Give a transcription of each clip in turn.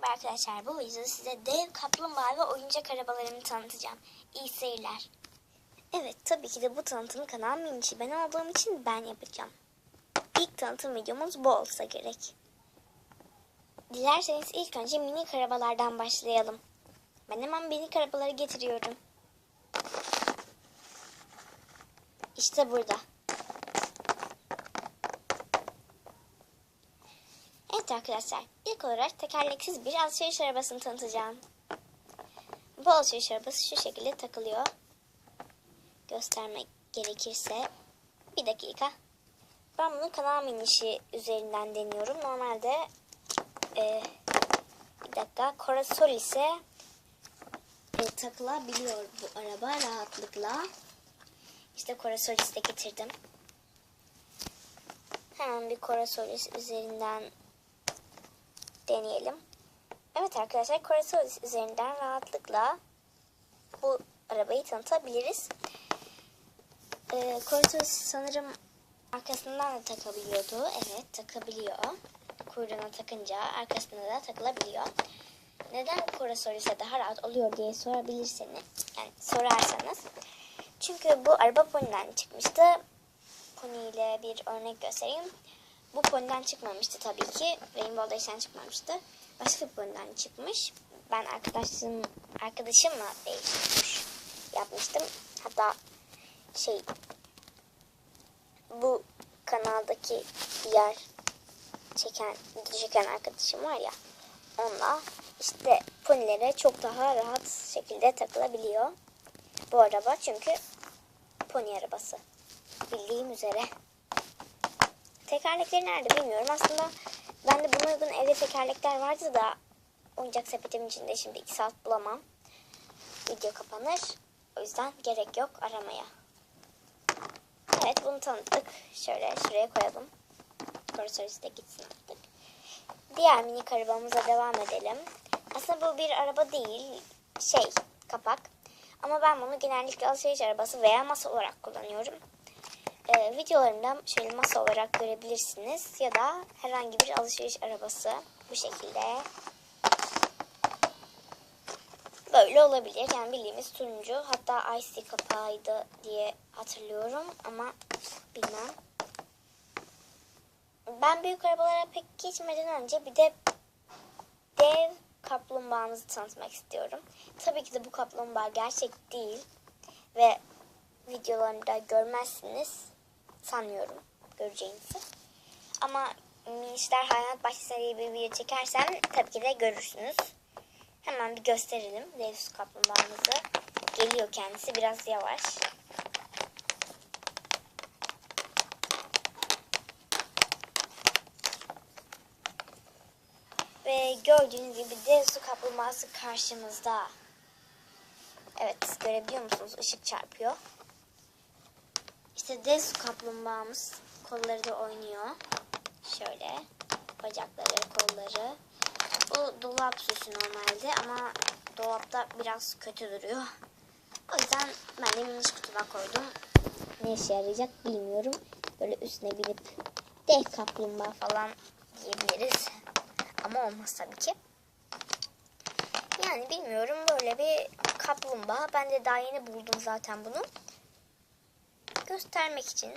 Merhaba arkadaşlar. Bu videoda size dev kaplumbağa ve oyuncak arabalarımı tanıtacağım. İyi seyirler. Evet tabii ki de bu tanıtım kanal minişi ben olduğum için ben yapacağım. İlk tanıtım videomuz bu olsa gerek. Dilerseniz ilk önce minik arabalardan başlayalım. Ben hemen minik arabaları getiriyorum. İşte burada. Evet arkadaşlar, ilk olarak tekerleksiz bir alışveriş arabasını tanıtacağım. Bu alışveriş arabası şu şekilde takılıyor. Göstermek gerekirse bir dakika. Ben bunu kanal minişi üzerinden deniyorum. Normalde e, bir dakika Corasol ise e, takılabiliyor bu araba rahatlıkla. İşte Corasolis'i de getirdim. Hemen bir Corasolis üzerinden deneyelim. Evet arkadaşlar Corasolis üzerinden rahatlıkla bu arabayı tanıtabiliriz. Ee, Corasolis sanırım arkasından da takabiliyordu. Evet takabiliyor. Kuyruğuna takınca arkasına da takılabiliyor. Neden Corasolis'e daha rahat oluyor diye sorabilirseniz, yani sorarsanız. Çünkü bu araba poniden çıkmıştı. Pony ile bir örnek göstereyim. Bu poniden çıkmamıştı tabii ki. Rainbow Dash'ten çıkmamıştı. Başka bir poniden çıkmış. Ben arkadaşım arkadaşımla değiştirmiş yapmıştım. Hatta şey bu kanaldaki diğer çeken çeken arkadaşım var ya onunla işte ponilere çok daha rahat şekilde takılabiliyor. Bu araba çünkü pony arabası. Bildiğim üzere. Tekerlekleri nerede bilmiyorum. Aslında bende buna uygun evde tekerlekler vardı da oyuncak sepetimin içinde şimdi 2 saat bulamam. Video kapanır. O yüzden gerek yok aramaya. Evet bunu tanıttık. Şöyle şuraya koyalım. Kursörüsü de gitsin artık. Diğer minik arabamıza devam edelim. Aslında bu bir araba değil. Şey kapak. Ama ben bunu genellikle alışveriş arabası veya masa olarak kullanıyorum. Ee, videolarımda şöyle masa olarak görebilirsiniz. Ya da herhangi bir alışveriş arabası bu şekilde. Böyle olabilir. Yani bildiğimiz turuncu. Hatta IC kapağıydı diye hatırlıyorum. Ama bilmem. Ben büyük arabalara pek geçmeden önce bir de dev kaplumbağamızı tanıtmak istiyorum. Tabii ki de bu kaplumbağa gerçek değil ve videolarında görmezsiniz sanmıyorum göreceğinizi. Ama Minişler Hayvanat Bahçesi diye bir video çekersem tabii ki de görürsünüz. Hemen bir gösterelim Deus kaplumbağamızı. Geliyor kendisi biraz yavaş. Ve gördüğünüz gibi dev su kaplumbağası karşımızda. Evet görebiliyor musunuz? Işık çarpıyor. İşte dev su kaplumbağamız kolları da oynuyor. Şöyle bacakları, kolları. Bu dolap süsü normalde ama dolapta biraz kötü duruyor. O yüzden ben de miniş kutuma koydum. Ne işe yarayacak bilmiyorum. Böyle üstüne binip dev kaplumbağa falan diyebiliriz. Ama olmaz tabii ki. Yani bilmiyorum böyle bir kaplumbağa. Ben de daha yeni buldum zaten bunu. Göstermek için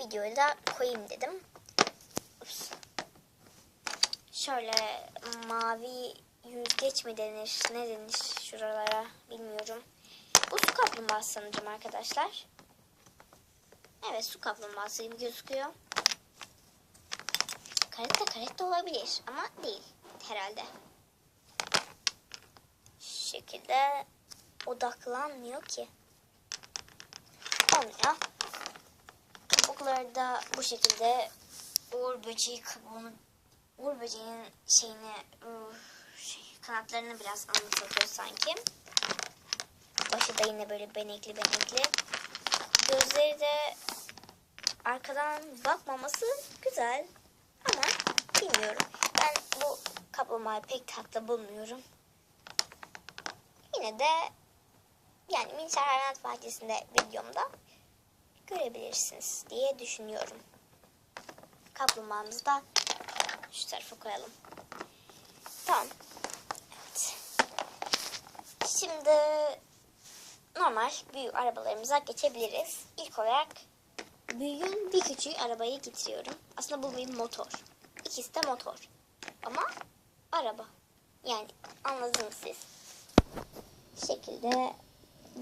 videoyu da koyayım dedim. Şöyle mavi yüzgeç mi denir ne denir şuralara bilmiyorum. Bu su kaplumbağası sanırım arkadaşlar. Evet su kaplumbağası gibi gözüküyor. Karette karette olabilir ama değil herhalde. Şu şekilde odaklanmıyor ki. Olmuyor. Kabukları da bu şekilde Uğur böceği kabuğunu Uğur böceğinin şeyini şey, kanatlarını biraz anlatıyor sanki. Başı da yine böyle benekli benekli. Gözleri de arkadan bakmaması güzel. Ama bilmiyorum. Ben bu kaplumbağayı pek tatlı bulmuyorum. Yine de yani Minsar Hayvanat Bahçesi'nde videomda görebilirsiniz diye düşünüyorum. Kaplumbağamız da Şu tarafa koyalım. Tamam. Evet. Şimdi normal büyük arabalarımıza geçebiliriz. İlk olarak büyüğün bir küçüğü arabayı getiriyorum. Aslında bu bir motor. İkisi de motor. Ama araba. Yani anladınız siz. Şekilde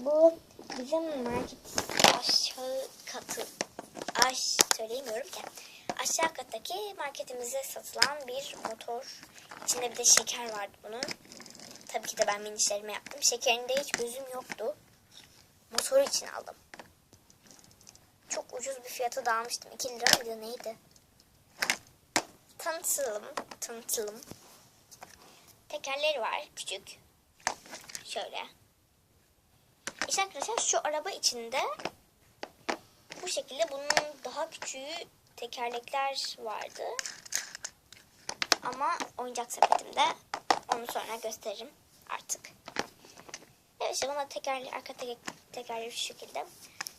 bu bizim market aşağı katı aş söyleyemiyorum ki. Aşağı kattaki marketimizde satılan bir motor. İçinde bir de şeker vardı bunun. Tabii ki de ben minişlerime yaptım. Şekerinde hiç gözüm yoktu. Motoru için aldım. Çok ucuz bir fiyata da almıştım. 2 lira mıydı neydi? Tanıtalım. Tanıtalım. Tekerleri var. Küçük. Şöyle. İşte arkadaşlar şu araba içinde bu şekilde bunun daha küçüğü tekerlekler vardı. Ama oyuncak sepetimde onu sonra gösteririm artık. Evet işte buna tekerli, arka teker, tekerleri şu şekilde.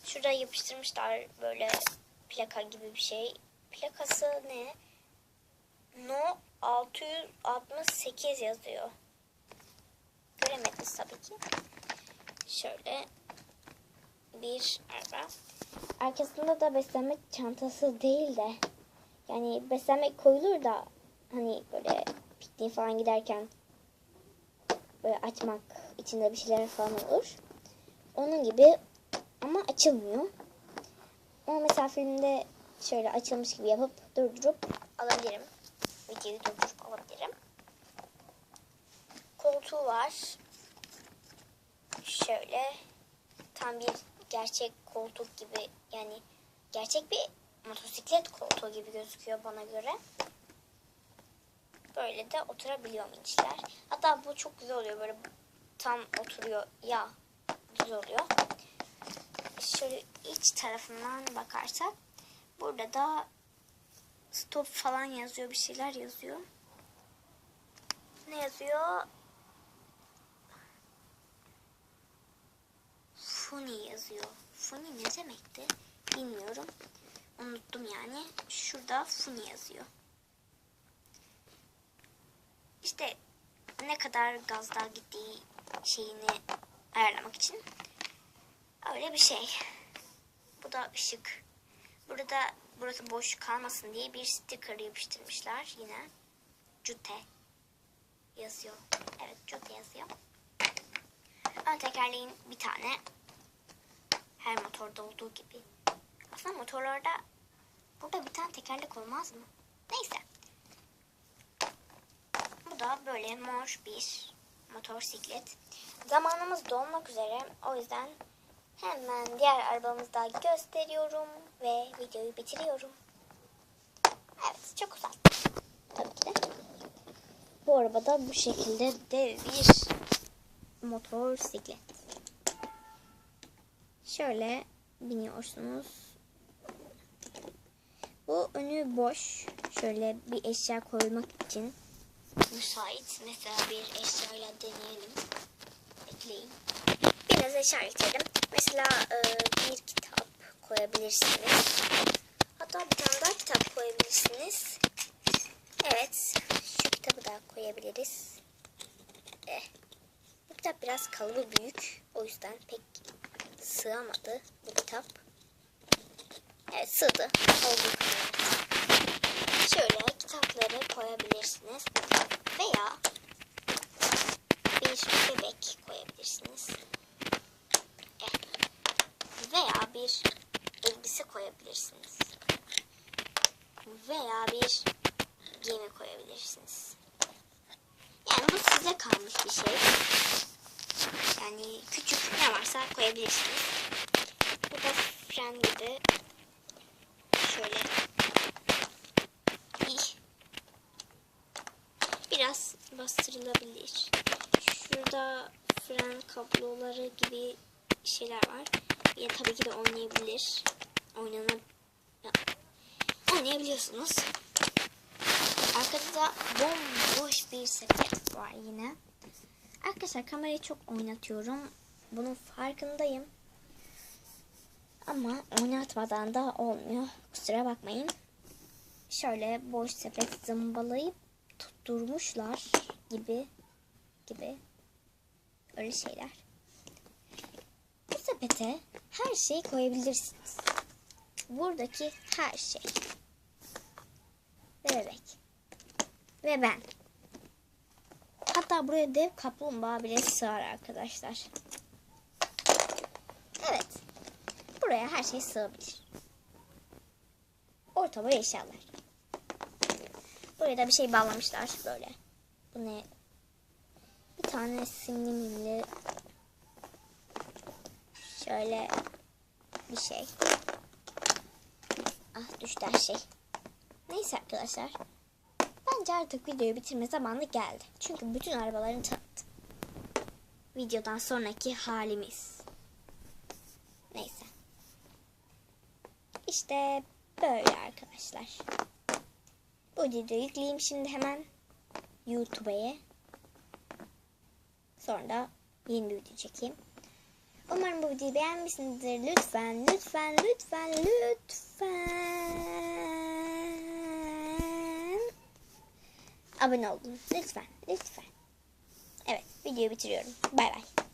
Şurada yapıştırmışlar böyle plaka gibi bir şey. Plakası ne? No 668 yazıyor. Göremediniz tabii ki. Şöyle bir araba. Arkasında da beslenme çantası değil de yani beslenme koyulur da hani böyle pikniğe falan giderken böyle açmak içinde bir şeyler falan olur. Onun gibi ama açılmıyor. Ama mesela filmde şöyle açılmış gibi yapıp durdurup alabilirim. Videoyu durdurup alabilirim. Koltuğu var. Şöyle tam bir gerçek koltuk gibi yani gerçek bir motosiklet koltuğu gibi gözüküyor bana göre. Böyle de oturabiliyor minçler. Hatta bu çok güzel oluyor böyle tam oturuyor ya güzel oluyor. Şöyle iç tarafından bakarsak burada da stop falan yazıyor bir şeyler yazıyor. Ne yazıyor? Funny yazıyor. Funny ne demekti? Bilmiyorum. Unuttum yani. Şurada Funny yazıyor. İşte ne kadar gazda gittiği şeyini ayarlamak için öyle bir şey. Bu da ışık. Burada burası boş kalmasın diye bir sticker yapıştırmışlar yine. Cute yazıyor. Evet Cute yazıyor. Ön tekerleğin bir tane her motorda olduğu gibi. Aslında motorlarda burada bir tane tekerlek olmaz mı? Neyse. Bu da böyle mor bir motosiklet. Zamanımız dolmak üzere. O yüzden hemen diğer arabamızda gösteriyorum ve videoyu bitiriyorum. Evet çok güzel. Tabii ki de. Bu arabada bu şekilde dev bir motosiklet. Şöyle biniyorsunuz. Bu önü boş. Şöyle bir eşya koymak için müsait. Mesela bir eşyayla deneyelim. Ekleyin. Biraz eşya ekledim. Mesela e, bir kitap koyabilirsiniz. Hatta bir tane daha kitap koyabilirsiniz. Evet. Şu kitabı da koyabiliriz. Eh. Bu kitap biraz kalıbı büyük. O yüzden pek sığamadı bu kitap. Evet sığdı. Şöyle kitapları koyabilirsiniz. Veya bir bebek koyabilirsiniz. Veya bir elbise koyabilirsiniz. Veya bir gemi koyabilirsiniz. Yani bu size kalmış bir şey. Yani küçük ne varsa koyabilirsiniz. Burada fren gibi şöyle bir biraz bastırılabilir. Şurada fren kabloları gibi şeyler var. Ya tabii ki de oynayabilir. Oynana ya, oynayabiliyorsunuz. Arkada da bomboş bir sepet var yine. Arkadaşlar kamerayı çok oynatıyorum. Bunun farkındayım. Ama oynatmadan da olmuyor. Kusura bakmayın. şöyle boş sepet zımbalayıp tutturmuşlar gibi gibi öyle şeyler. Bu sepete her şeyi koyabilirsiniz. Buradaki her şey. Ve bebek. Ve ben. Hatta buraya dev kaplumbağa bile sığar arkadaşlar. Evet. Buraya her şey sığabilir. Orta boy eşyalar. Buraya da bir şey bağlamışlar böyle. Bu ne? Bir tane simli şöyle bir şey. Ah düştü her şey. Neyse arkadaşlar. Bence artık videoyu bitirme zamanı geldi. Çünkü bütün arabalarını tanıttım. Videodan sonraki halimiz. Neyse. İşte böyle arkadaşlar. Bu videoyu yükleyeyim şimdi hemen YouTube'a. Sonra da yeni bir video çekeyim. Umarım bu videoyu beğenmişsinizdir. Lütfen, lütfen, lütfen, lütfen abone olun. Lütfen, lütfen. Evet, videoyu bitiriyorum. Bay bay.